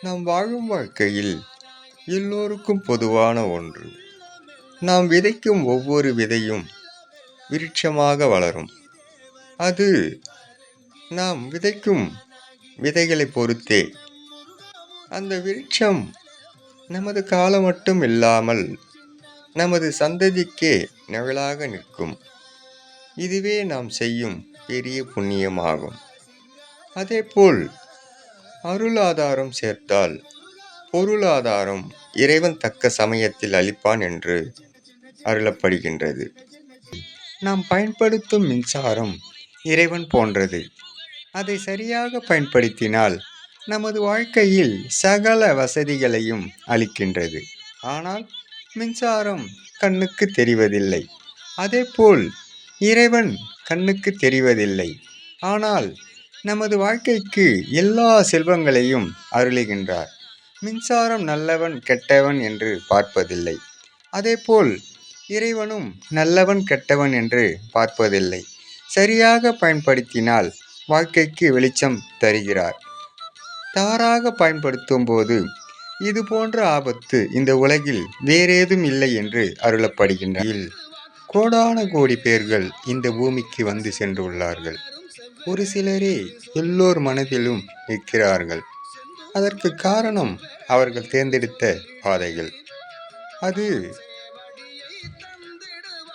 நாம் வாழும் வாழ்க்கையில் எல்லோருக்கும் பொதுவான ஒன்று. நாம் விதைக்கும் ஒவ்வொரு விதையும் விருட்சமாக வளரும். அது நாம் விதைக்கும் விதைகளை பொறுத்தே. அந்த விருட்சம் நமது காலம் மட்டும் இல்லாமல் நமது சந்ததிக்கே நிழலாக நிற்கும். இதுவே நாம் செய்யும் பெரிய புண்ணியமாகும். அதேபோல் அருளாதாரம் சேர்த்தால் பொருளாதாரம் இறைவன் தக்க சமயத்தில் அளிப்பான் என்று அருளப்படுகின்றது. நாம் பயன்படுத்தும் மின்சாரம் இறைவன் போன்றது. அதை சரியாக பயன்படுத்தினால் நமது வாழ்க்கையில் சகல வசதிகளையும் அளிக்கின்றது. ஆனால் மின்சாரம் கண்ணுக்கு தெரிவதில்லை. அதேபோல் இறைவன் கண்ணுக்கு தெரிவதில்லை. ஆனால் நமது வாழ்க்கைக்கு எல்லா செல்வங்களையும் அருளுகின்றார். மின்சாரம் நல்லவன் கெட்டவன் என்று பார்ப்பதில்லை. அதேபோல் இறைவனும் நல்லவன் கெட்டவன் என்று பார்ப்பதில்லை. சரியாக பயன்படுத்தினால் வாழ்க்கைக்கு வெளிச்சம் தருகிறார். தவறாக பயன்படுத்தும் போது இது போன்ற ஆபத்து இந்த உலகில் வேறேதும் இல்லை என்று அருளப்படுகின்ற கோடான கோடி பேர்கள் இந்த பூமிக்கு வந்து சென்றுள்ளார்கள். ஒரு சிலரே எல்லோர் மனதிலும் நிற்கிறார்கள். அதற்கு காரணம் அவர்கள் தேர்ந்தெடுத்த பாதைகள். அது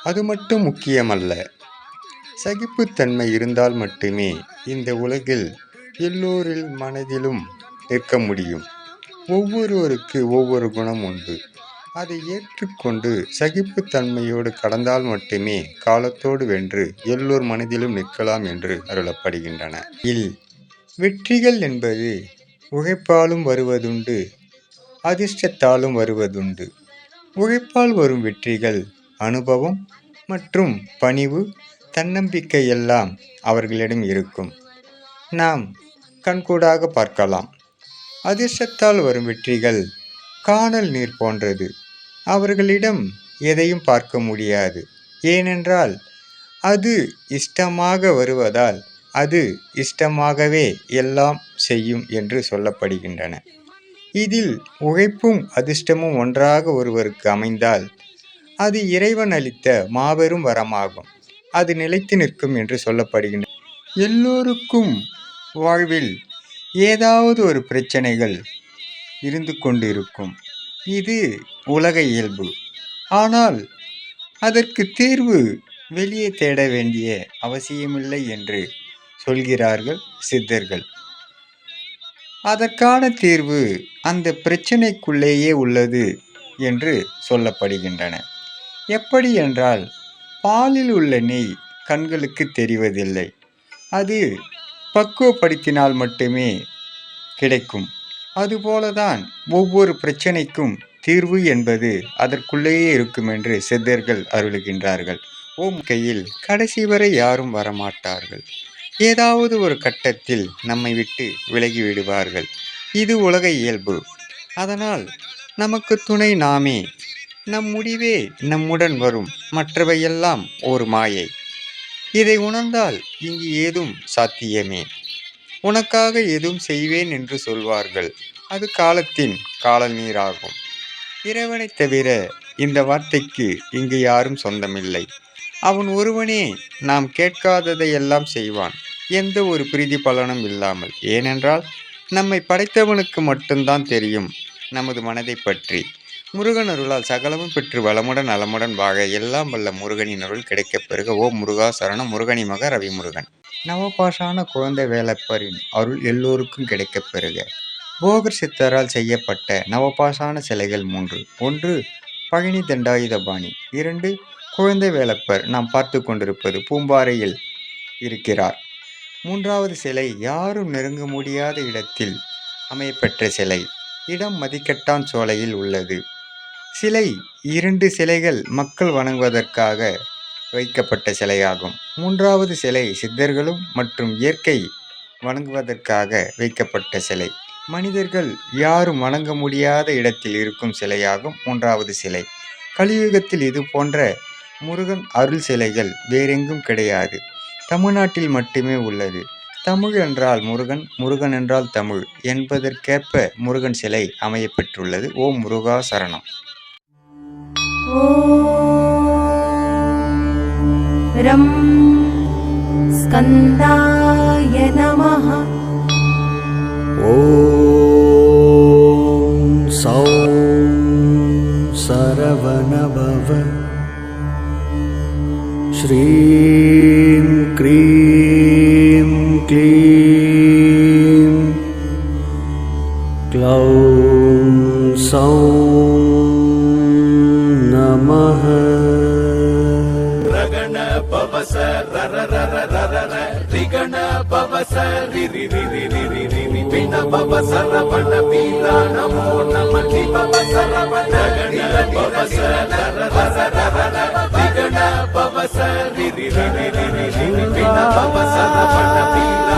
அது மட்டும் முக்கியமல்ல. சகிப்புத்தன்மை இருந்தால் மட்டுமே இந்த உலகில் எல்லோரில் மனதிலும் நிற்க முடியும். ஒவ்வொருவருக்கு ஒவ்வொரு குணம் உண்டு. அதை ஏற்றுக்கொண்டு சகிப்புத்தன்மையோடு கடந்தால் மட்டுமே காலத்தோடு வென்று எல்லோர் மனதிலும் நிற்கலாம் என்று அருளப்படுகின்றன. இல் வெற்றிகள் என்பது உழைப்பாலும் வருவதுண்டு அதிர்ஷ்டத்தாலும் வருவதுண்டு. உழைப்பால் வரும் வெற்றிகள் அனுபவம் மற்றும் பணிவு தன்னம்பிக்கை எல்லாம் அவர்களிடம் இருக்கும். நாம் கண்கூடாக பார்க்கலாம். அதிர்ஷ்டத்தால் வரும் வெற்றிகள் காணல் நீர் போன்றது. அவர்களிடம் எதையும் பார்க்க முடியாது. ஏனென்றால் அது இஷ்டமாக வருவதால் அது இஷ்டமாகவே எல்லாம் செய்யும் என்று சொல்லப்படுகின்றன. இதில் உழைப்பும் அதிர்ஷ்டமும் ஒன்றாக ஒருவருக்கு அமைந்தால் அது இறைவன் அளித்த மாபெரும் வரமாகும். அது நிலைத்து நிற்கும் என்று சொல்லப்படுகின்றன எல்லோருக்கும் வாழ்வில் ஏதாவது ஒரு பிரச்சனைகள் இருந்து கொண்டிருக்கும். இது உலக இயல்பு. ஆனால் அதற்கு தீர்வு வெளியே தேட வேண்டிய அவசியமில்லை என்று சொல்கிறார்கள் சித்தர்கள். அதற்கான தீர்வு அந்த பிரச்சனைக்குள்ளேயே உள்ளது என்று சொல்லப்படுகின்றன. எப்படி என்றால் பாலில் உள்ள நெய் கண்களுக்கு தெரிவதில்லை. அது பக்குவப்படுத்தினால் மட்டுமே கிடைக்கும். அதுபோலதான் ஒவ்வொரு பிரச்சனைக்கும் தீர்வு என்பது அதற்குள்ளேயே இருக்கும் என்று சித்தர்கள் அருளுகின்றார்கள். ஓம் கையில் கடைசி வரை யாரும் வரமாட்டார்கள். ஏதாவது ஒரு கட்டத்தில் நம்மை விட்டு விலகி விடுவார்கள். இது உலக இயல்பு. அதனால் நமக்கு துணை நாமே. நம் முடிவே நம்முடன் வரும். மற்றவையெல்லாம் ஒரு மாயை. இதை உணர்ந்தால் இங்கு ஏதும் சாத்தியமே. உனக்காக எதுவும் செய்வேன் என்று சொல்வார்கள். அது காலத்தின் கால நீராகும். இறைவனைத் தவிர இந்த வார்த்தைக்கு இங்கு யாரும் சொந்தமில்லை. அவன் ஒருவனே நாம் கேட்காததை எல்லாம் செய்வான். எந்த ஒரு பிரீதி பலனும் இல்லாமல். ஏனென்றால் நம்மை படைத்தவனுக்கு மட்டும்தான் தெரியும் நமது மனதை பற்றி. முருகன் அருளால் சகலமும் பெற்று வளமுடன் நலமுடன் வாக எல்லாம் வல்ல முருகனின் அருள் கிடைக்கப் பெறுக. ஓ முருகா சரணம் முருகனி மக ரவி முருகன் நவபாஷான குழந்தை வேலப்பரின் அருள் எல்லோருக்கும் கிடைக்கப் பெறுக. போகர் சித்தரால் செய்யப்பட்ட நவபாஷான சிலைகள் மூன்று. ஒன்று பழனி தண்டாயுதபாணி இரண்டு குழந்தை வேலப்பர் நாம் பார்த்து கொண்டிருப்பது பூம்பாறையில் இருக்கிறார். மூன்றாவது சிலை யாரும் நெருங்க முடியாத இடத்தில் அமையப்பெற்ற சிலை. இடம் மதிக்கட்டான் சோலையில் உள்ளது. சிலை இரண்டு சிலைகள் மக்கள் வணங்குவதற்காக வைக்கப்பட்ட சிலையாகும். மூன்றாவது சிலை சித்தர்களும் மற்றும் இயற்கை வணங்குவதற்காக வைக்கப்பட்ட சிலை. மனிதர்கள் யாரும் வணங்க முடியாத இடத்தில் இருக்கும் சிலையாகும் மூன்றாவது சிலை. கலியுகத்தில் இது போன்ற முருகன் அருள் சிலைகள் வேறெங்கும் கிடையாது. தமிழ்நாட்டில் மட்டுமே உள்ளது. தமிழ் என்றால் முருகன் முருகன் என்றால் தமிழ் என்பதற்கேற்ப முருகன் சிலை அமையப்பெற்றுள்ளது ஓம் முருகா சரணம். ஓ रं स्कन्दाय नमः ॐ सौं सरवणभव श्रीं क्रीं क्लीं क्लौं सौं ரிகண பவச ரிரி ரிரி ரிரி ரிரி பிண பவசர பண பீலா நமோ நம நி பவசர பண கண பவச ரிகண பவச ரிரி ரிரி ரிரி ரிரி பிண பவசர பண பீலா